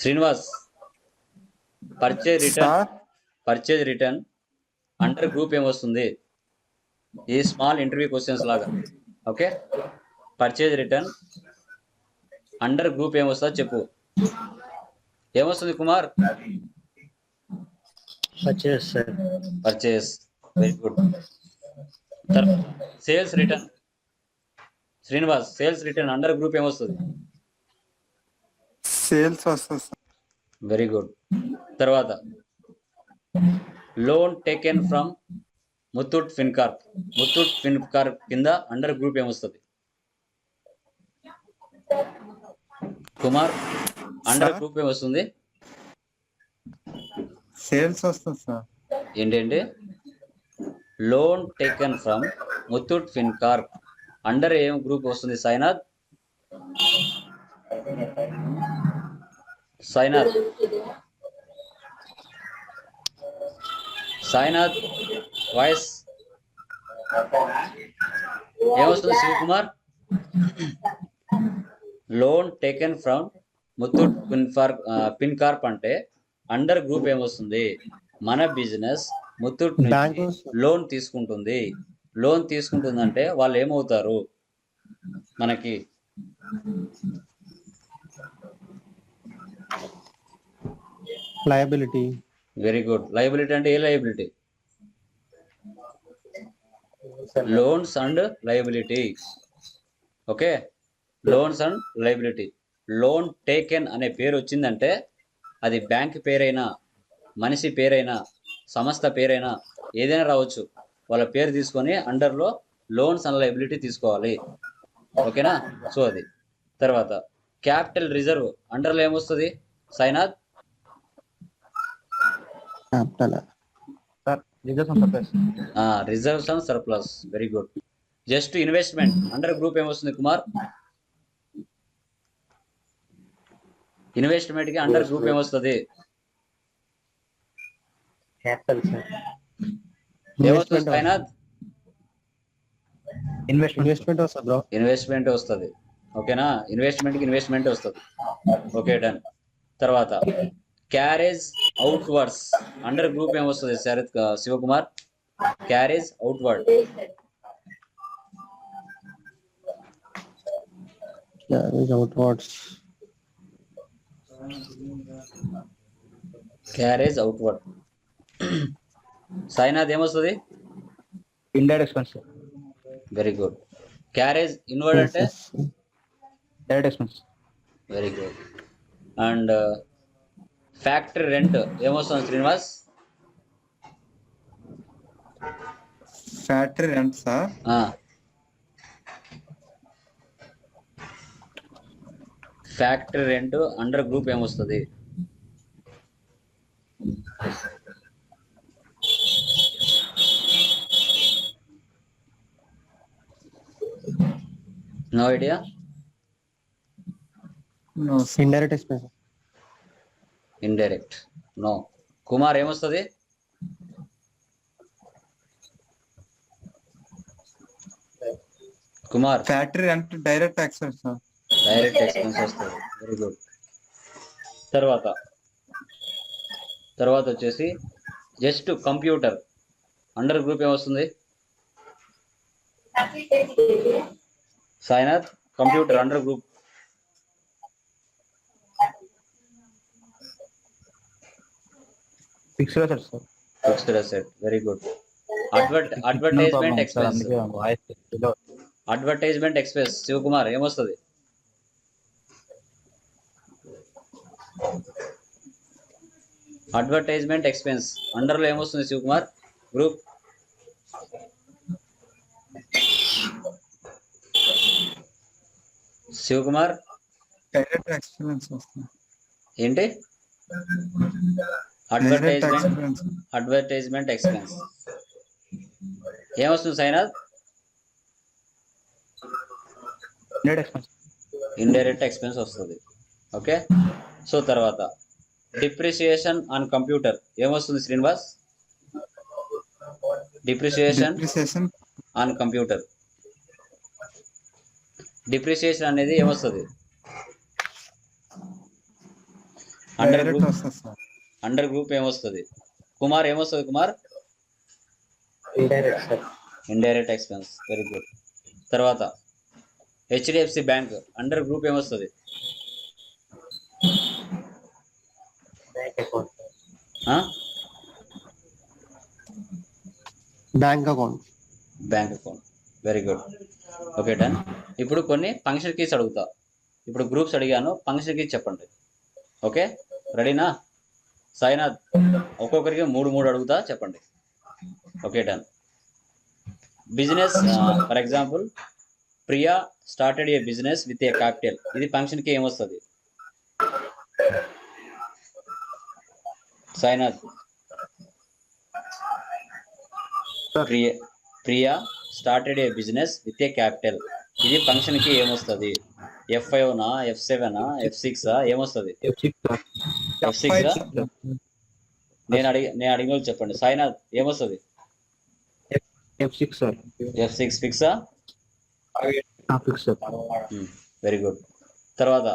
Srinivas purchase return purchase return under group ఏమొస్తుంది? ఈ small interview questions లాగా. Okay purchase return under group ఏమొస్తుందో చెప్పు. ఏమొస్తుంది Kumar? Purchase sir purchase very good sales return Srinivas sales return under group ఏమొస్తుంది? Sales వస్తుంది sir. Very good. తర్వాత loan taken from Muthoot Fincorp. Muthoot Fincorp కింద under group ఏమొస్తుంది? Kumar under? Group ఏమొస్తుంది? Sales వస్తుంది sir. ఏంటంటే loan taken from Muthoot Fincorp. Under ఏం group వస్తుంది సాయినాథ్? సాయినాథ్. సాయినాథ్ వాయిస్. ఏమొస్తుంది Shivakumar? Loan taken from Muthoot పిన్ఫార్ Fincorp అంటే అండర్ గ్రూప్ ఏమొస్తుంది? మన బిజినెస్ ముత్తూట్ లోన్ తీసుకుంటుంది. లోన్ తీసుకుంటుందంటే వాళ్ళు ఏమవుతారు మనకి లయబిలిటీ వెరీ గుడ్ లైబిలిటీ అంటే ఏ liability loans and liability okay loans and liability loan taken అనే పేరు వచ్చిందంటే అది బ్యాంక్ పేరైనా మనిషి పేరైనా సంస్థ పేరైనా ఏదైనా రావచ్చు. వాళ్ళ పేరు తీసుకొని అండర్లో లోన్స్ అండ్ లైబిలిటీ తీసుకోవాలి. ఓకేనా సో అది. తర్వాత క్యాపిటల్ రిజర్వ్ అండర్లో ఏమొస్తుంది? Sainath reserves and surplus. Very good just investment under group ఏమొస్తుంది కుమార్? ఇన్వెస్ట్మెంట్కి అండర్ గ్రూప్ ఏమొస్తుంది ఇన్వెస్ట్మెంట్ ఇన్వెస్ట్మెంట్ వస్తుంది ఓకేనా? ఇన్వెస్ట్మెంట్కి ఇన్వెస్ట్మెంట్ వస్తుంది. ఓకే డన్ తర్వాత. Carriage out words under group ఏమొస్తుంది Sarath Shivakumar. Carriage out word carriage out words carriage out word Sainath ఏమొస్తుంది indirect expense very good carriage inward అంటే direct expense very good and factory rent ఏమొస్తుంది Srinivas? Factory rent sir factory rent under group ఏమొస్తుంది no idea indirect expense indirect no Kumar ఏమొస్తుంది? Kumar factory rent direct expense direct expense వస్తుంది. Very good తర్వాత. తర్వాత వచ్చేసి just computer under group ఏమొస్తుంది? Sainath computer under group fixed sir sir fixed asset very good advert advertisement expense advertisement expense Shivakumar ఏమొస్తుంది? Advertisement expense అండర్లో ఏమొస్తుంది Shivakumar group Shivakumar ఏంటి? Advertisement advertisement expense ఏమొస్తుంది Sainath? Indirect expense వస్తుంది. Okay? So తర్వాత depreciation on computer ఏమొస్తుంది Srinivas? Depreciation depreciation on computer depreciation అనేది ఏమొస్తుంది? Under under group ఏమొస్తుంది? కుమార్ ఏమొస్తుంది Kumar? Indirect expense very good తర్వాత హెచ్డిఎఫ్సి బ్యాంక్ అండర్ గ్రూప్ ఏమొస్తుంది? బ్యాంక్ అకౌంట్ ఆ? Bank account bank account very good okay done ఇప్పుడు కొన్ని ఫంక్షన్ కీస్ అడుగుతా. ఇప్పుడు గ్రూప్స్ అడిగాను. ఫంక్షన్ కీస్ చెప్పండి. ఓకే రెడీనా సాయినాథ్ ఒక్కొక్కరికి మూడు మూడు అడుగుతా చెప్పండి. Okay done. Business for example Priya started a business with a capital ఇది ఫంక్షన్కి ఏమొస్తుంది? Sainath. Priya Priya started a business with a capital ఇది ఫంక్షన్కి ఏమొస్తుంది? F F seven F six ఏమొస్తుంది? F six. నేను అడిగి నేను అడిగిన వాళ్ళు చెప్పండి. సాయినాథ్ ఏమొస్తుంది? F six sir F six ఫిక్సా fix sir very good తర్వాత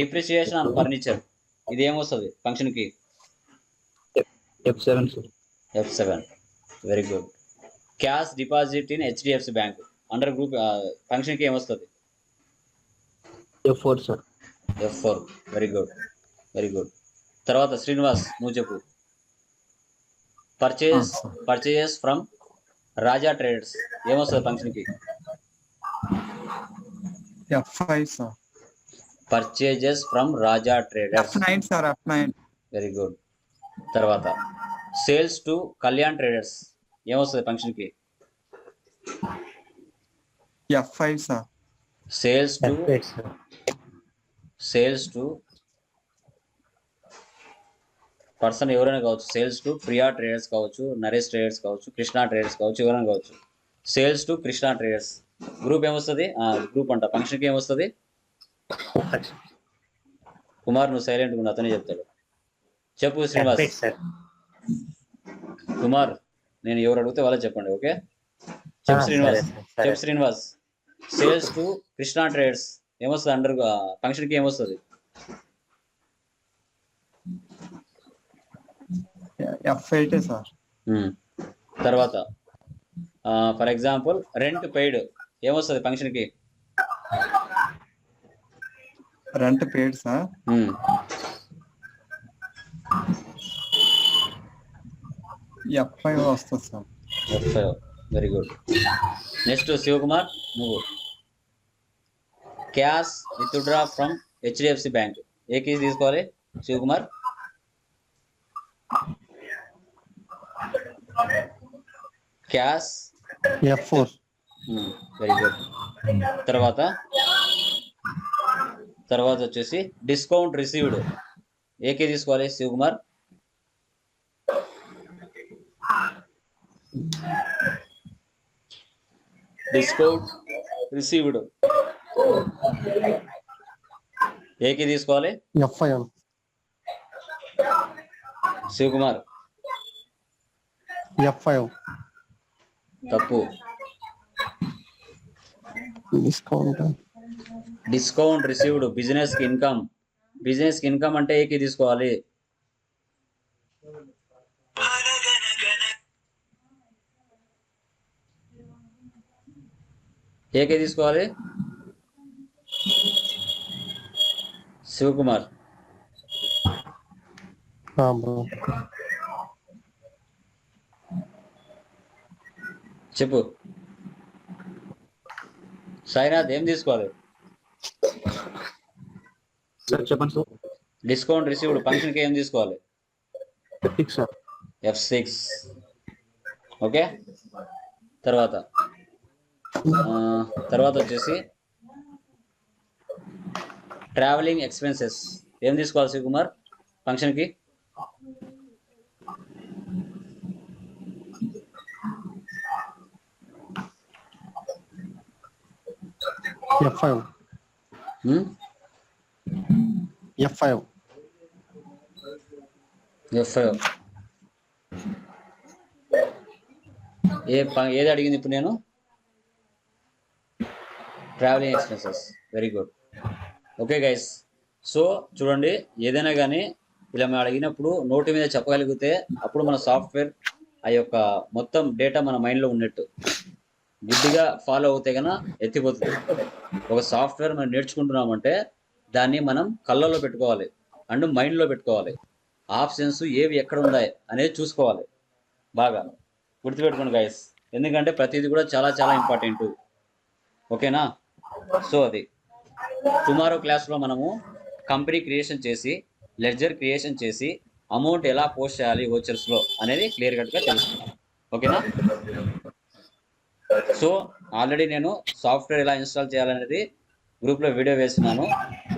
డిప్రిసియేషన్ ఆన్ ఫర్నిచర్ ఇది ఏమొస్తుంది? ఫంక్షన్కి F seven F seven very good cash deposit in HDFC bank under group ఫంక్షన్కి ఏమొస్తుంది? F four sir F four very good very good తర్వాత శ్రీనివాస్ నువ్వు చెప్పు purchase. Purchases from Raja traders ఏమొస్తుంది ఫంక్షన్కి F five sir purchases from Raja traders very good తర్వాత sales to Kalyan traders ఏమొస్తుంది ఫంక్షన్కి sales to sales to person ఎవరైనా కావచ్చు సేల్స్ టు ప్రియా ట్రేడర్స్ కావచ్చు నరేష్ ట్రేడర్స్ కావచ్చు కృష్ణా ట్రేడర్స్ కావచ్చు ఎవరైనా కావచ్చు. Sales to Krishna traders. Group ఏమొస్తుంది? గ్రూప్ అంట. ఫంక్షన్కి ఏమొస్తుంది? కుమార్. నువ్వు సైలెంట్ ఉన్న అతనే చెప్తాడు. చెప్పు శ్రీనివాస్. కుమార్ నేను ఎవరు అడిగితే వాళ్ళే చెప్పండి ఓకే? చెప్పు శ్రీనివాస్. చెప్పు Srinivas. Sales to Krishna traders. ఏమొస్తుంది? అండర్ ఫంక్షన్కి ఏమొస్తుంది? F eight sir. మ్మ్. తర్వాత ఫర్ ఎగ్జాంపుల్ రెంట్ పెయిడ్ ఏమొస్తుంది ఫంక్షన్కి? రెంట్ పేడ్ సార్ మ్మ్. ఎఫ్ ఫైవ్ వస్తుంది sir very good next Shivakumar నువ్వు. Cash withdraw from HDFC bank A case తీసుకోవాలి? Shivakumar cash F four very good తర్వాత? తర్వాత వచ్చేసి డిస్కౌంట్ రిసీవ్డ్ ఏకే తీసుకోవాలి శివకుమార్? డిస్కౌంట్ రిసీవ్డ్ ఏకే తీసుకోవాలి? F five Shivakumar. F five తప్పు. డిస్కౌంట్ డిస్కౌంట్ రిసీవ్డ్ బిజినెస్కి ఇన్కమ్ బిజినెస్కి ఇన్కమ్ అంటే ఏకే తీసుకోవాలి? ఏకే తీసుకోవాలి? శివకుమార్. చెప్పు. సాయినాథ్ ఏం తీసుకోవాలి? చెప్పండి సార్. డిస్కౌంట్ రిసీవ్డ్ ఫంక్షన్కి ఏం తీసుకోవాలి? F six okay? తర్వాత. తర్వాత వచ్చేసి ట్రావెలింగ్ ఎక్స్పెన్సెస్. ఏం తీసుకోవాలి శివకుమార్ ఫంక్షన్కి? F five F five F ఏ ఏది అడిగింది ఇప్పుడు నేను? Travelling expenses very good okay guys so చూడండి ఏదైనా కానీ ఇలా మనం అడిగినప్పుడు నోటి మీద చెప్పగలిగితే అప్పుడు మన సాఫ్ట్వేర్ ఆ యొక్క మొత్తం డేటా మన మైండ్లో ఉన్నట్టు. గుడ్డిగా ఫాలో అవుతే కనుక ఎత్తిపోతుంది. ఒక సాఫ్ట్వేర్ మనం నేర్చుకుంటున్నామంటే దాన్ని మనం కళ్ళల్లో పెట్టుకోవాలి. అండ్ మైండ్లో పెట్టుకోవాలి. ఆప్షన్స్ ఏవి ఎక్కడ ఉన్నాయి అనేది చూసుకోవాలి. బాగా గుర్తుపెట్టుకోండి గైస్ ఎందుకంటే ప్రతిదీ కూడా చాలా చాలా ఇంపార్టెంట్ ఓకేనా? సో అది. టుమారో క్లాస్లో మనము కంపెనీ క్రియేషన్ చేసి లెడ్జర్ క్రియేషన్ చేసి అమౌంట్ ఎలా పోస్ట్ చేయాలి వోచర్స్లో అనేది క్లియర్ కట్గా తెలుసుకుందాం. ఓకేనా? సో ఆల్రెడీ నేను సాఫ్ట్వేర్ ఎలా ఇన్స్టాల్ చేయాలనేది గ్రూప్లో వీడియో వేస్తున్నాను.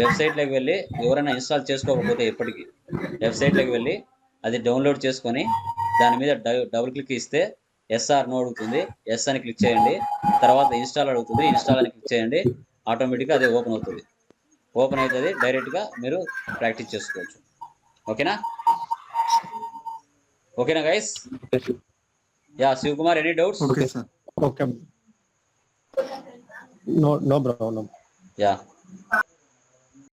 వెబ్సైట్లోకి వెళ్ళి ఎవరైనా ఇన్స్టాల్ చేసుకోకపోతే ఇప్పటికీ వెబ్సైట్లోకి వెళ్ళి అది డౌన్లోడ్ చేసుకొని దాని మీద డబుల్ క్లిక్ ఇస్తే ఎస్ఆర్ నో అడుగుతుంది ఎస్ అని క్లిక్ చేయండి. తర్వాత ఇన్స్టాల్ అడుగుతుంది. ఇన్స్టాల్ అని క్లిక్ చేయండి. ఆటోమేటిక్గా అది ఓపెన్ అవుతుంది. ఓపెన్ అవుతుంది. డైరెక్ట్గా మీరు ప్రాక్టీస్ చేసుకోవచ్చు. ఓకేనా? ఓకేనా guys. Yeah Shivakumar any doubts okay sir okay no no bro no yeah